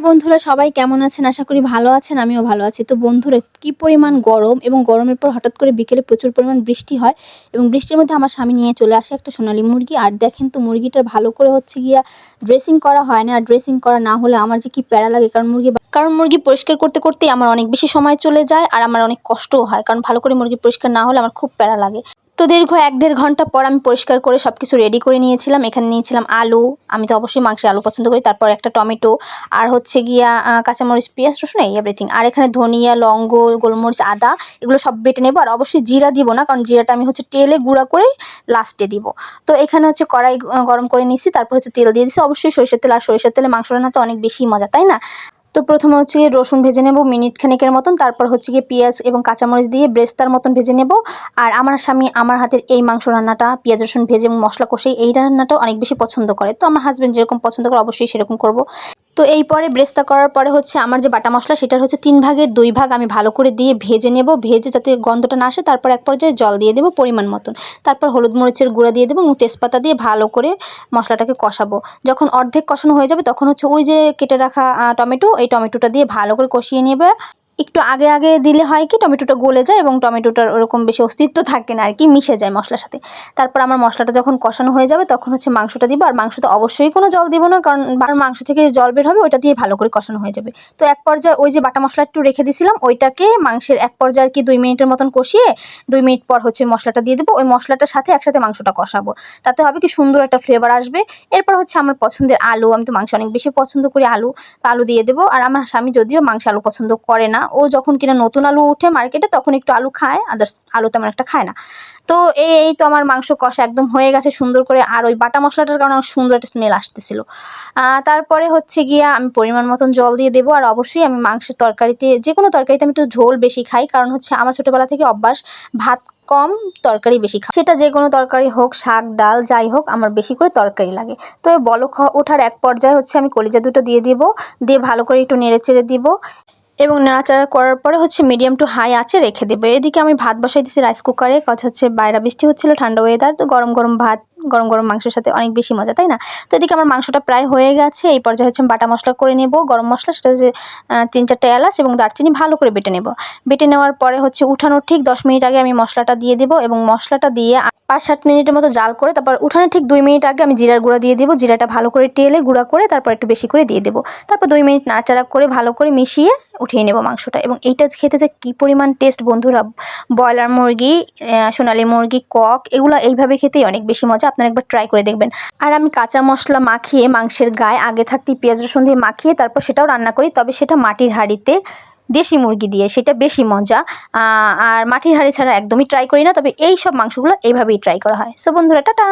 বন্ধুরা, সবাই কেমন আছেন? আশা করি ভালো আছেন, আমিও ভালো আছি। তো বন্ধুরা, কি পরিমাণ গরম এবং গরমের পর হঠাৎ করে বিকেলে প্রচুর পরিমাণ বৃষ্টি হয় এবং বৃষ্টির মধ্যে আমার স্বামী নিয়ে চলে আসে একটা সোনালী মুরগি। আর দেখেন তো, মুরগিটার ভালো করে হচ্ছে গিয়া ড্রেসিং করা হয় না, আর ড্রেসিং করা না হলে আমার যে কি প্যারা লাগে। কারণ মুরগি কারণ মুরগি পরিষ্কার করতে করতে আমার অনেক বেশি সময় চলে যায় আর আমার অনেক কষ্টও হয়। কারণ ভালো করে মুরগি পরিষ্কার না হলে আমার খুব প্যারা লাগে। তো দীর্ঘ এক দেড় ঘণ্টা পর আমি পরিষ্কার করে সব কিছু রেডি করে নিয়েছিলাম। এখানে নিয়েছিলাম আলু। আমি তো অবশ্যই মাংসের আলু পছন্দ করি। তারপর একটা টমেটো আর হচ্ছে গিয়া কাঁচামরিচ, পেঁয়াজ, রসুন, এই এভরিথিং আর এখানে ধনিয়া, লঙ্গ, গোলমরিচ, আদা এগুলো সব বেটে নেব। আর অবশ্যই জিরা দিব না, কারণ জিরাটা আমি হচ্ছে তেলে গুঁড়া করে লাস্টে দিব। তো এখানে হচ্ছে কড়াই গরম করে নিচ্ছি তারপর হচ্ছে তেল দিয়ে দিচ্ছি অবশ্যই সরিষার তেল আর সরিষার তেলে মাংস রান্নাতে অনেক বেশি মজা, তাই না? তো প্রথমে হচ্ছে গিয়ে রসুন ভেজে নেব মিনিট খানেকের মতন, তারপর হচ্ছে গিয়ে পেঁয়াজ এবং কাঁচামরিচ দিয়ে ব্রেস্তার মতন ভেজে নেব। আর আমার স্বামী আমার হাতের এই মাংস রান্নাটা, পেঁয়াজ, রসুন ভেজে এবং মশলা কষে এই রান্নাটাও অনেক বেশি পছন্দ করে। তো আমার হাজব্যান্ড যেরকম পছন্দ করে অবশ্যই সেরকম করব। তো এই পরে ব্রেস্তা করার পরে হচ্ছে আমার যে বাটা মশলা, সেটার হচ্ছে তিন ভাগের দুই ভাগ আমি ভালো করে দিয়ে ভেজে নেব। ভেজে যাতে গন্ধটা না আসে, তারপর এক পর্যায়ে জল দিয়ে দেবো পরিমাণ মতন। তারপর হলুদ মরিচের গুঁড়া দিয়ে দেবো এবং তেজপাতা দিয়ে ভালো করে মশলাটাকে কষাবো। যখন অর্ধেক কষানো হয়ে যাবে, তখন হচ্ছে ওই যে কেটে রাখা টমেটো, এই টমেটোটা দিয়ে ভালো করে কষিয়ে নেবে। একটু আগে আগে দিলে হয় কি টমেটোটা গলে যায় এবং টমেটোটার ওরকম বেশি অস্তিত্ব থাকে না আর কি, মিশে যায় মশলার সাথে। তারপর আমার মশলাটা যখন কষানো হয়ে যাবে তখন হচ্ছে মাংসটা দিব আর মাংসতে অবশ্যই কোনো জল দিব না কারণ আর মাংস থেকে জল বের হবে ওইটা দিয়ে ভালো করে কষানো হয়ে যাবে। তো এক পর্যায়ে ওই যে বাটা মশলা একটু রেখে দিয়েছিলাম ওইটাকে মাংসের এক পর্যায়ে আর কি দুই মিনিটের মতন কষিয়ে দুই মিনিট পর হচ্ছে মশলাটা দিয়ে দেবো। ওই মশলাটার সাথে একসাথে মাংসটা কষাবো। তাতে হবে কি সুন্দর একটা ফ্লেভার আসবে। এরপর হচ্ছে আমার পছন্দের আলু, আমি তো মাংস অনেক বেশি পছন্দ করি আলু, তো আলু দিয়ে দেবো। আর আমার স্বামী যদিও মাংস আলু পছন্দ করে না ও যখন কিনা নতুন আলু উঠে মার্কেটে তখন একটু আলু খায় আদার্স আলু তেমন একটা খায় না। তো এই তো আমার মাংস কষা একদম হয়ে গেছে সুন্দর করে, আর ওই বাটা মশলাটার কারণে আমার সুন্দর একটা স্মেল আসতেছিল। তারপরে হচ্ছে গিয়া আমি পরিমাণ মতন জল দিয়ে দেবো, আর অবশ্যই আমি মাংসের তরকারিতে, যে কোনো তরকারিতে আমি একটু ঝোল বেশি খাই, কারণ হচ্ছে আমার ছোটোবেলা থেকে অভ্যাস, ভাত কম, তরকারি বেশি খাই সেটা যে কোনো তরকারি হোক, শাক, ডাল, যাই হোক, আমার বেশি করে তরকারি লাগে। তো বলক ওঠার এক পর্যায়ে হচ্ছে আমি কলিজা দুটো দিয়ে দিব, দিয়ে ভালো করে একটু নেড়ে চেড়ে দিব। এবং নাড়াচাড়া করার পরে হচ্ছে মিডিয়াম টু হাই আছে রেখে দেবো। এদিকে আমি ভাত বসাই দিয়েছি রাইস কুকারে কাজ হচ্ছে বাইরে বৃষ্টি হচ্ছিল, ঠান্ডা ওয়েদার তো গরম গরম ভাত গরম গরম মাংসের সাথে অনেক বেশি মজা, তাই না? তো এদিকে আমার মাংসটা প্রায় হয়ে গেছে, এই পর্যায়ে হচ্ছে বাটা মশলা করে নেব, গরম মশলা, সেটা হচ্ছে তিন চারটে এলাচ এবং দারচিনি ভালো করে বেটে নেব। বেটে নেওয়ার পরে হচ্ছে উঠানোর ঠিক দশ মিনিট আগে আমি মশলাটা দিয়ে দেবো এবং মশলাটা দিয়ে পাঁচ সাত মিনিটের মতো জাল করে তারপর উঠানে ঠিক দুই মিনিট আগে আমি জিরার গুঁড়া দিয়ে দেবো, জিরাটা ভালো করে টেলে গুঁড়া করে তারপর একটু বেশি করে দিয়ে দেবো। তারপর দুই মিনিট নাড়াচাড়া করে ভালো করে মিশিয়ে উঠিয়ে নেব মাংসটা এবং এইটা খেতে যে কী পরিমাণ টেস্ট বন্ধুরা, ব্রয়লার মুরগি সোনালি মুরগি, কক, এগুলো এইভাবে খেতেই অনেক বেশি মজা। আপনারা একবার ট্রাই করে দেখবেন। আর আমি কাঁচা মশলা মাখিয়ে মাংসের গায়ে আগে থাকতে পেঁয়াজ, রসুন দিয়ে মাখিয়ে তারপর সেটাও রান্না করি। তবে সেটা মাটির হাঁড়িতে দেশি মুরগি দিয়ে, সেটা বেশি মজা। আর মাটির হাঁড়ি ছাড়া একদমই ট্রাই করি না, তবে এই সব মাংসগুলো এইভাবেই ট্রাই করা হয়। সো বন্ধুরা, টাটা!